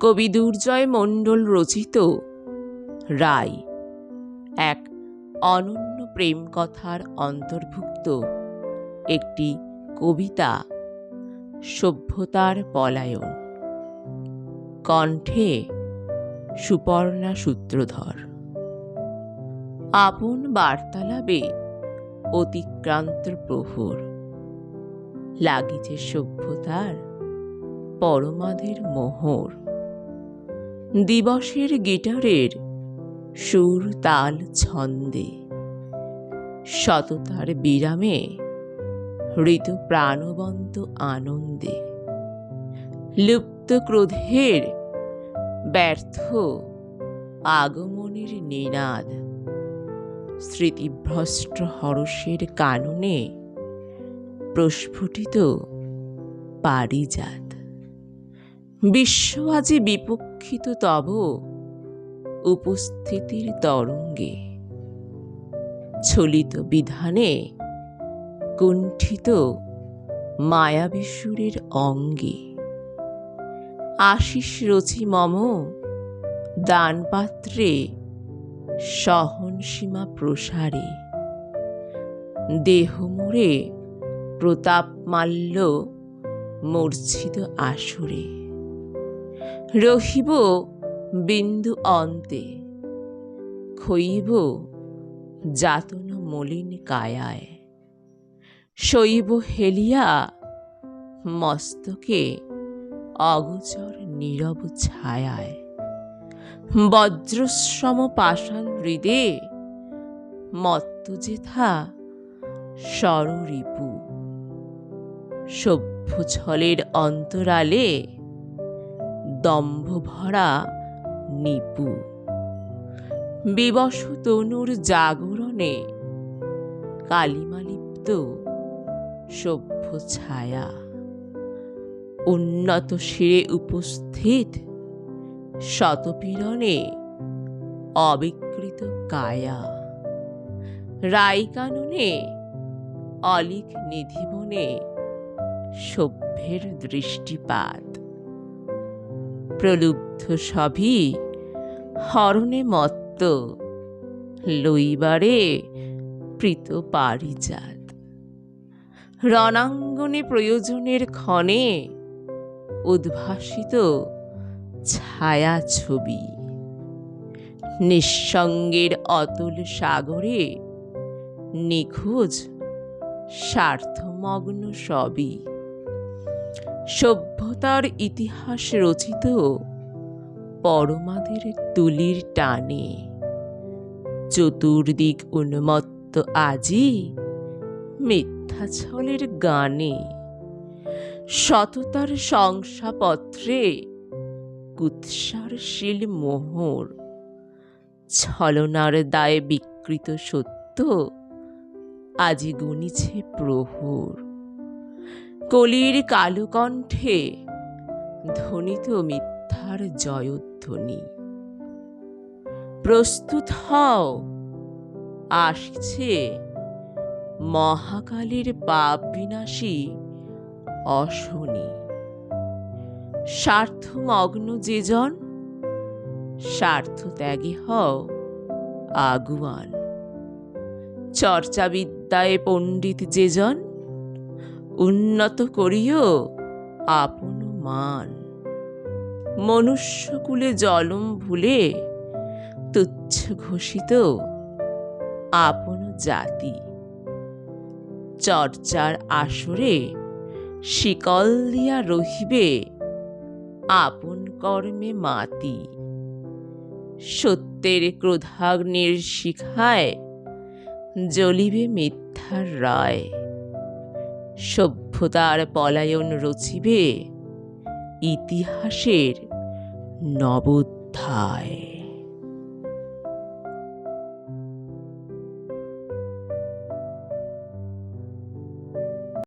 কবি দুর্জয় মণ্ডল রচিত রায়। এক অনন্য প্রেম কথার অন্তর্ভুক্ত একটি কবিতা, সভ্যতার পলায়ন। কণ্ঠে সুপর্ণা সূত্রধর। আপন বার্তালাপে অতিক্রান্ত প্রহর। লাগিছে সভ্যতার পরমাদের মোহর। দিবসের গিটারের সুর তাল ছন্দে। সততার বিরামে ঋতু প্রাণবন্ত আনন্দে। লুপ্ত ক্রোধের ব্যর্থ আগমনের নিনাদ। স্মৃতিভ্রষ্ট হরষের কাননে প্রস্ফুটিত পারিজাত। বিশ্ব আজি বিপক্ষিত তব উপস্থিতির তরঙ্গে। ছলিত বিধানে কুণ্ঠিত মায়াবিসুরের অঙ্গে। আশিস রচি মম দানপাত্রে সহনসীমা প্রসারে। দেহ মোড়ে প্রতাপ মাল্য মূর্ছিত আসরে। রহিব বিন্দু অন্তে, খইব যাতন মলিন কায়ায়। শৈব হেলিয়া মস্তকে অগোচর নীরব ছায়ায়। বজ্রশ্রম পাষাণ হৃদে মত্ত যেথা সররিপু। সভ্য ছলের অন্তরালে দম্ভ ভরা নিপু। বিবশ তনুর জাগরণে কালিমালিপ্ত সভ্য ছায়া উন্নত শিরে উপস্থিত শতপীড়নে অবিকৃত কায়া। রায় কাননে অলিক নিধিবনে সভ্যের দৃষ্টিপাত। প্রলুব্ধ সবই হরণে মত্ত লইবারে প্রীত পারিজাত। রণাঙ্গনে প্রয়োজনের ক্ষণে উদ্ভাসিত ছায়া ছবি। নিঃসঙ্গের অতুল সাগরে নিখোঁজ স্বার্থমগ্ন সবই সভ্যতার ইতিহাস রচিত পরমাদের তুলির টানে। চতুর্দিক উন্মত্ত আজি মিথ্যা ছলের গানে। সততার শংসাপত্রে কুৎসারশীল মোহর। ছলনার দায়ে বিকৃত সত্য আজি গুনিছে প্রহর। কলির কালো কণ্ঠে, ধ্বনিত মিথ্যার জয়ধ্বনি। প্রস্তুত হও, আসছে মহাকালীর পাপ বিনাশী অশনি। স্বার্থমগ্ন যেজন স্বার্থ ত্যাগী হও, আগুয়ান। চর্চাবিদ্যায় পণ্ডিত যেজন উন্নত করিও আপন মান। মনুষ্যকুলে জলম ভুলে তুচ্ছ ঘোষিত আপন জাতি। চর্চার আসরে শিকল দিয়া রহিবে আপন কর্মে মাতি। সত্যের ক্রোধাগ্নির শিখায় জ্বলিবে মিথ্যার রায়। সভ্যতার পলায়ন রচিবে ইতিহাসের নবোধ্যায়।